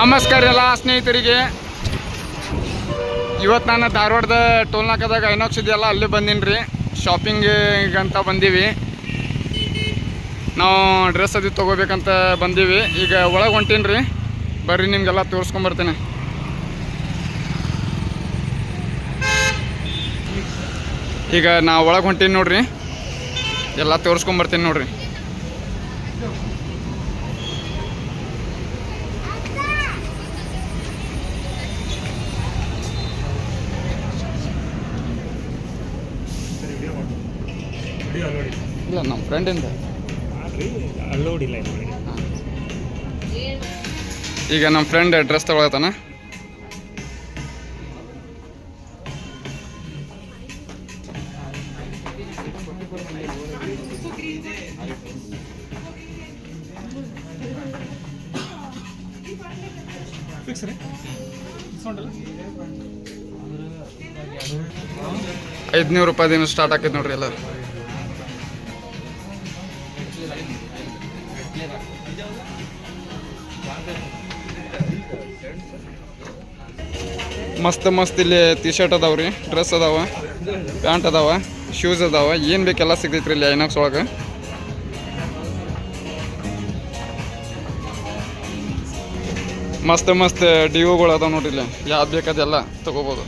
ನಮಸ್ಕಾರ ಎಲ್ಲ ಸ್ನೇಹಿತರಿಗೆ. ಇವತ್ತು ನಾನು ಧಾರವಾಡದ ಟೋಲ್ನಾಕದಾಗ ಐನಾಕ್ಸ್ ಇದೆಯಲ್ಲ ಅಲ್ಲಿ ಬಂದೀನಿ ರೀ ಶಾಪಿಂಗಿಗಂತ ಬಂದೀವಿ. ನಾವು ಡ್ರೆಸ್ ಅದು ತೊಗೋಬೇಕಂತ ಬಂದೀವಿ. ಈಗ ಒಳಗೆ ಹೊಂಟೀನಿ ರೀ ಬರ್ರಿ ನಿಮಗೆಲ್ಲ ತೋರಿಸ್ಕೊಂಬರ್ತೀನಿ ಈಗ ನಾ ಒಳಗೆ ಹೊಂಟೀನಿ ನೋಡ್ರಿ. ಎಲ್ಲ ತೋರಿಸ್ಕೊಂಬರ್ತೀನಿ ನೋಡ್ರಿ. ಇಲ್ಲ. ನಮ್ಮ ಫ್ರೆಂಡಿಂದ ಈಗ ನಮ್ಮ ಫ್ರೆಂಡ್ ಡ್ರೆಸ್ ತಗೊಳತಾನ ಐದ್ನೂರು ರೂಪಾಯಿ ಐದುನೂರು ರೂಪಾಯಿದಿಂದ ಸ್ಟಾರ್ಟ್ ಆಕೈತೆ ನೋಡ್ರಿ ಎಲ್ಲ. ಮಸ್ತ್ ಮಸ್ತ್ ಇಲ್ಲಿ ಟಿ ಶರ್ಟ್ ಅದಾವ ರೀ ಡ್ರೆಸ್ ಅದಾವ ಪ್ಯಾಂಟ್ ಅದಾವ ಶೂಸ್ ಅದಾವ, ಏನ್ ಬೇಕೆಲ್ಲ ಸಿಗ್ತೈತ್ರಿ ಇಲ್ಲಿ ಐನಾಕ್ಸ್ ಒಳಗೆ. ಮಸ್ತ್ ಮಸ್ತ್ ಡಿಒಗಳು ಅದಾವ ನೋಡ್ರಿ ಇಲ್ಲಿ, ಯಾವ್ದು ಬೇಕಾದೆಲ್ಲ ತಗೋಬೋದು.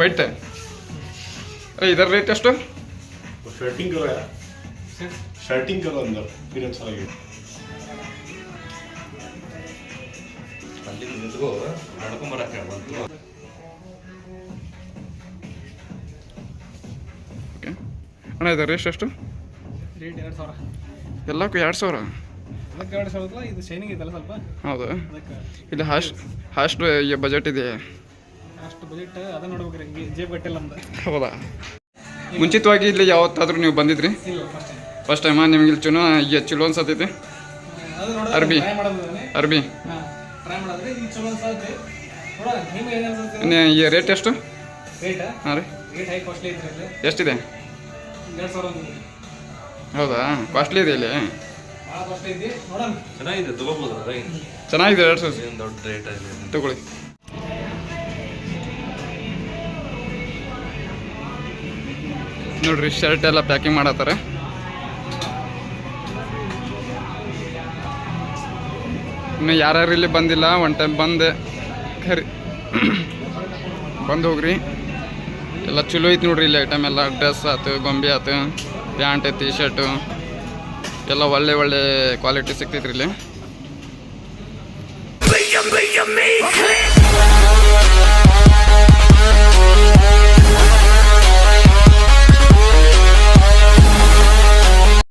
ವೈಟ್ ಇದರ ರೇಟ್ ಎಷ್ಟು? ಶರ್ಟಿಂಗ್ ಕಲರ್ ಶರ್ಟಿಂಗ್ ಕಲರ್ ಅಂದ್ರೆ ಪೀರಿಯಡ್ಸ್ ಅಣ್ಣ ಇದರ ರೇಟ್ ಎಷ್ಟು? ರೇಟ್ ಎರಡು ಸಾವಿರ. ಎಲ್ಲಕ್ಕೂ ಎರಡು ಸಾವಿರ? ಅದಕ್ಕೆ ಇದು ಶೈನಿಂಗ್ ಇದೆಲ್ಲ ಸ್ವಲ್ಪ? ಹೌದು? ಇಲ್ಲಿ ಹಾಸ್ಟ್ ಹಾಸ್ಟ್ ಬಜೆಟ್ ಇದೆಯಾ? ಅಷ್ಟು ಬಜೆಟ್ ಅದನ್ನ ನೋಡ್ಬೇಕ್ರಿ ಹಂಗೆ ಜೇಬ್ ಗಟ್ಟಿಲ್ಲ ನಮ್ದು. ಹೌದಾ? ಮುಂಚಿತವಾಗಿ ಇಲ್ಲಿ ಯಾವತ್ತಾದ್ರೂ ನೀವು ಬಂದಿದ್ರಿ? ಇಲ್ಲ ಫಸ್ಟ್ ಟೈಮ್ ಫಸ್ಟ್ ಟೈಮ ನಿಮ್ಗೆ ಇಲ್ಲಿ ಚುನೋ ಈಗ ಚಲೋ ಅನ್ಸತೈತಿ? ಅದು ನೋಡೋದು ಅರ್ಬಿ. ಮಾಡೋದು ಅರ್ಬಿ. ಹಾಂ ಟ್ರೈ ಮಾಡೋದ್ರಿ ಇದು ಚಲೋ ಅನ್ಸತ್ತೆ. ನೋಡೋಣ ನಿಮ್ಗೆ ಏನು ಅನ್ಸುತ್ತೆ? ಇನ್ನು ಈ ರೇಟ್ ಎಷ್ಟು? ರೇಟ್ ಹಾಂ ರೀ. ರೇಟ್ ಹೈ ಕಾಸ್ಟ್ಲಿ ಐತ್ರಿ ಇಲ್ಲಿ ಎಷ್ಟಿದೆ? ಎರಡು ಸಾವಿರ ಒಂದು ಹೌದಾ? ಕಾಸ್ಟ್ಲಿ ಇದೆ ಇಲ್ಲಿ. ಭಾಳ ಕಾಸ್ಟ್ಲಿ ಐತಿ. ನೋಡೋಣ. ಚೆನ್ನಾಗಿದೆ ತಗೋಬೋದು ಚೆನ್ನಾಗಿದೆ ಎರಡು ಸಾವಿರ. ದೊಡ್ಡ ರೇಟ್ ಇದೆ ತಗೊಳ್ಳಿ. ನೋಡ್ರಿ ಶರ್ಟ್ ಎಲ್ಲ ಪ್ಯಾಕಿಂಗ್ ಮಾಡತ್ತಾರೆ ಇನ್ನು ಯಾರ್ಯಾರು ಇಲ್ಲಿ ಬಂದಿಲ್ಲ ಒನ್ ಟೈಮ್ ಬಂದೆ. ಖರಿ. ಬಂದು ಹೋಗ್ರಿ. ಎಲ್ಲ ಚಲೋ ಐತಿ ನೋಡ್ರಿ ಇಲ್ಲಿ ಐಟಮ್ ಎಲ್ಲ. ಡ್ರೆಸ್ ಆಯ್ತು ಗೊಂಬೆ ಆಯ್ತು ಪ್ಯಾಂಟ್ ಟಿ ಶರ್ಟು ಎಲ್ಲ ಒಳ್ಳೆ ಒಳ್ಳೆ ಕ್ವಾಲಿಟಿ ಸಿಗ್ತೈತ್ರಿ ಇಲ್ಲಿ.